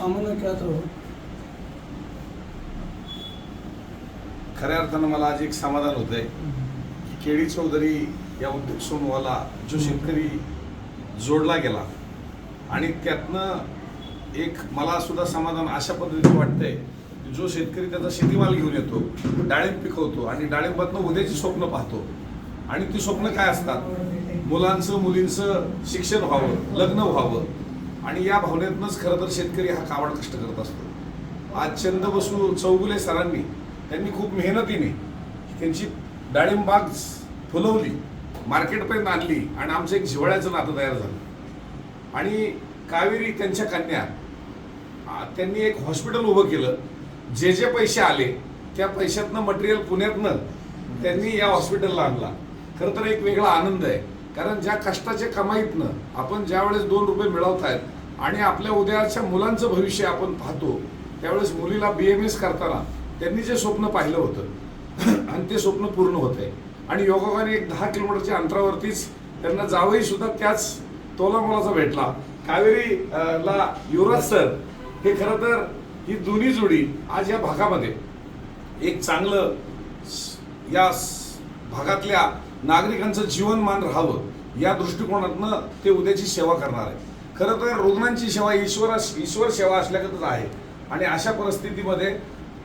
सामान्य खेळात राहू. खऱ्या अर्थानं मला आज एक समाधान होत आहे की केळी चौधरी या उद्योग समूहाला जो शेतकरी जोडला गेला आणि त्यातनं एक मला सुद्धा समाधान अशा पद्धतीने वाटतंय की जो शेतकरी त्याचा शेतीमाल घेऊन येतो डाळिंब पिकवतो आणि डाळिंबातनं उद्याची स्वप्न पाहतो. आणि ती स्वप्न काय असतात? मुलांचं मुलींचं शिक्षण व्हावं लग्न व्हावं. आणि या भावनेतनंच खरं तर शेतकरी हा कावड कष्ट करत असतो. आज चंद बसू चौगुले सरांनी त्यांनी खूप मेहनतीने त्यांची डाळिंबाग फुलवली मार्केटपर्यंत आणली आणि आमचं एक जिव्हाळ्याचं नातं तयार झालं. आणि कावेरी त्यांच्या कन्या त्यांनी एक हॉस्पिटल उभं केलं. जे जे पैसे आले त्या पैशातनं मटेरियल पुण्यातनं त्यांनी या हॉस्पिटलला आणला. खरं तर एक वेगळा आनंद आहे. कारण ज्या कष्टाच्या कमाईतनं आपण ज्यावेळेस दोन रुपये मिळवत आहेत आणि आपल्या उद्याच्या मुलांचं भविष्य आपण पाहतो त्यावेळेस मुलीला बी एम एस करताना त्यांनी जे स्वप्न पाहिलं होतं आणि ते स्वप्न पूर्ण होत आहे. आणि योगाने एक दहा किलोमीटरच्या अंतरावरतीच त्यांना जावंही सुद्धा त्याच तोला मोलाचा भेटला. कावेरी ला युवराज सर हे खरं तर ही दोन्ही जोडी आज या भागामध्ये एक चांगलं या भागातल्या नागरिकांचं जीवनमान राहावं या दृष्टिकोनातनं ते उद्याची सेवा करणार आहे खरं तर रुग्णांची सेवा ईश्वर ईश्वर सेवा असल्यागतच आहे. आणि अशा परिस्थितीमध्ये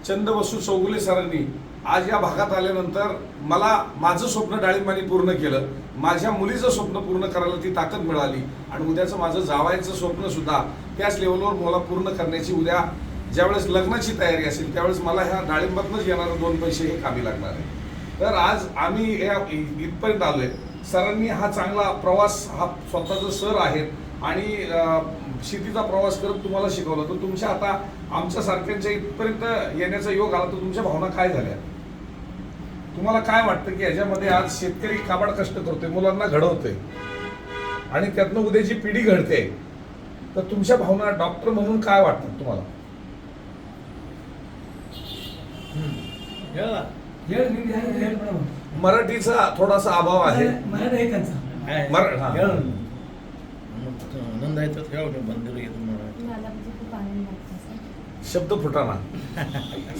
चंदवसू चौगुले सरांनी आज या भागात आल्यानंतर मला माझं स्वप्न डाळिंबाने पूर्ण केलं. माझ्या मुलीचं स्वप्न पूर्ण करायला ती ताकद मिळाली. आणि उद्याचं माझं जावायचं स्वप्न सुद्धा त्याच लेवलवर मला पूर्ण करण्याची उद्या ज्यावेळेस लग्नाची तयारी असेल त्यावेळेस मला ह्या डाळिंबातनंच येणारे दोन पैसे हे कामी लागणार आहे. तर आज आम्ही या इथपर्यंत इथपर्यंत आलोय. सरांनी हा चांगला प्रवास हा स्वतःचं सर आहेत. आणि शेतीचा प्रवास करत तुम्हाला शिकवलं. तर तुमच्या आता आमच्या सारख्यांच्या इथपर्यंत येण्याचा योग आला तर तुमच्या भावना काय झाल्या? तुम्हाला काय वाटतं की याच्यामध्ये आज शेतकरी काबाड कष्ट करतोय मुलांना घडवतोय आणि त्यातनं उद्याची पिढी घडते? तर तुमच्या भावना डॉक्टर म्हणून काय वाटतं तुम्हाला. मराठीचा थोडासा अभाव आहे. मराठी हा. आनंद आहे तर ठेवा मंदिर येतो म्हणजे शब्द फुटाना.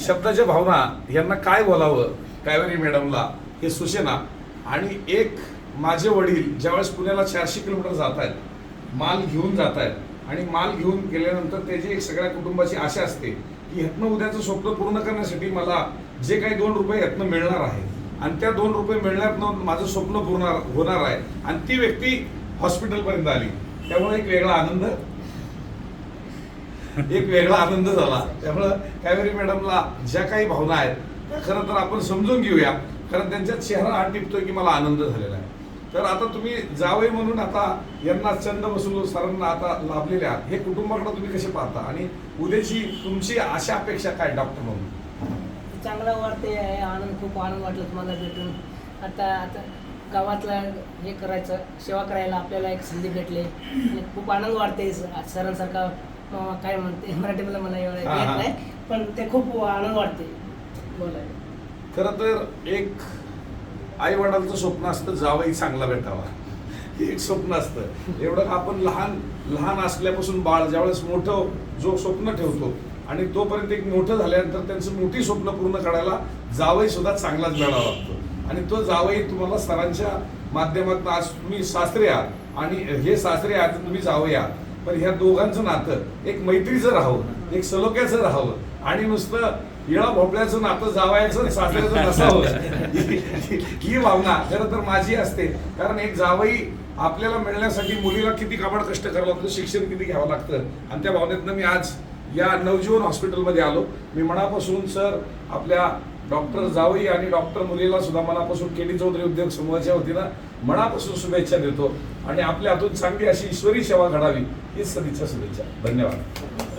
शब्दाच्या भावना यांना काय बोलावं कावेरी मॅडमला हे सुचेना. आणि एक माझे वडील ज्यावेळेस पुण्याला चारशे किलोमीटर जात आहेत माल घेऊन जात आहेत आणि माल घेऊन गेल्यानंतर त्याची एक सगळ्या कुटुंबाची आशा असते की ह्यातनं उद्याचं स्वप्न पूर्ण करण्यासाठी मला जे काही दोन रुपये ह्यातनं मिळणार आहे. आणि त्या दोन रुपये मिळण्यातनं माझं स्वप्न पूर्ण होणार आहे. आणि ती व्यक्ती हॉस्पिटलपर्यंत आली. त्यामुळे एक वेगळा आनंद. एक वेगळा आनंद झाला. त्यामुळं कावेरी मॅडमला ज्या काही भावना आहेत त्या खरं तर आपण समजून घेऊया. कारण त्यांच्या चेहरा हा टिपतोय की मला आनंद झालेला आहे. तर आता तुम्ही जावे म्हणून आता यांना चंद बसून सरांना आता लाभलेले आहात. हे कुटुंबाकडे तुम्ही कसे पाहता? आणि उद्याची तुमची आशा अपेक्षा काय डॉक्टर म्हणून? चांगलं वाटते आनंद खूप आनंद वाटला तुम्हाला भेटून. आता आता गावातला हे करायचं सेवा करायला आपल्याला एक संधी भेटली. खूप आनंद वाटते सरांसारखा काय म्हणते मराठीमध्ये मला एवढं येत. नाही पण ते खूप आनंद वाटते बोलायला. खरं तर एक आई वडिलांचं स्वप्न असतं जावई चांगला भेटावा. हे एक स्वप्न असतं. एवढं आपण लहान लहान असल्यापासून बाळ ज्यावेळेस मोठं जो स्वप्न ठेवतो आणि तोपर्यंत एक मोठं झाल्यानंतर त्यांचं मोठी स्वप्न पूर्ण करायला जावई सुद्धा चांगलाच मिळावा लागतो. आणि तो जावई तुम्हाला सरांच्या माध्यमातून आज तुम्ही सासरे आहात. आणि हे सासरे आहात तुम्ही जावई आहात. पण ह्या दोघांचं नातं एक मैत्रीचं राहावं एक सलोख्याचं राहावं. आणि नुसतं इळा भोपळ्याचं नातं जावयाचं सासऱ्याचं नसावं. ही- ही भावना खरं तर माझी असते. कारण एक जावई आपल्याला मिळण्यासाठी मुलीला किती काबाड कष्ट करावं लागतं शिक्षण किती घ्यावं लागतं. आणि त्या भावनेतनं मी आज या नवजीवन हॉस्पिटलमध्ये आलो. मी मनापासून सर आपल्या डॉक्टर जावई आणि डॉक्टर मुलीला सुद्धा मनापासून केडी चौधरी उद्योग समूहाच्या वतीनं मनापासून शुभेच्छा देतो आणि आपल्या हातून चांगली अशी ईश्वरी सेवा घडावी हीच सदिच्छा शुभेच्छा. धन्यवाद.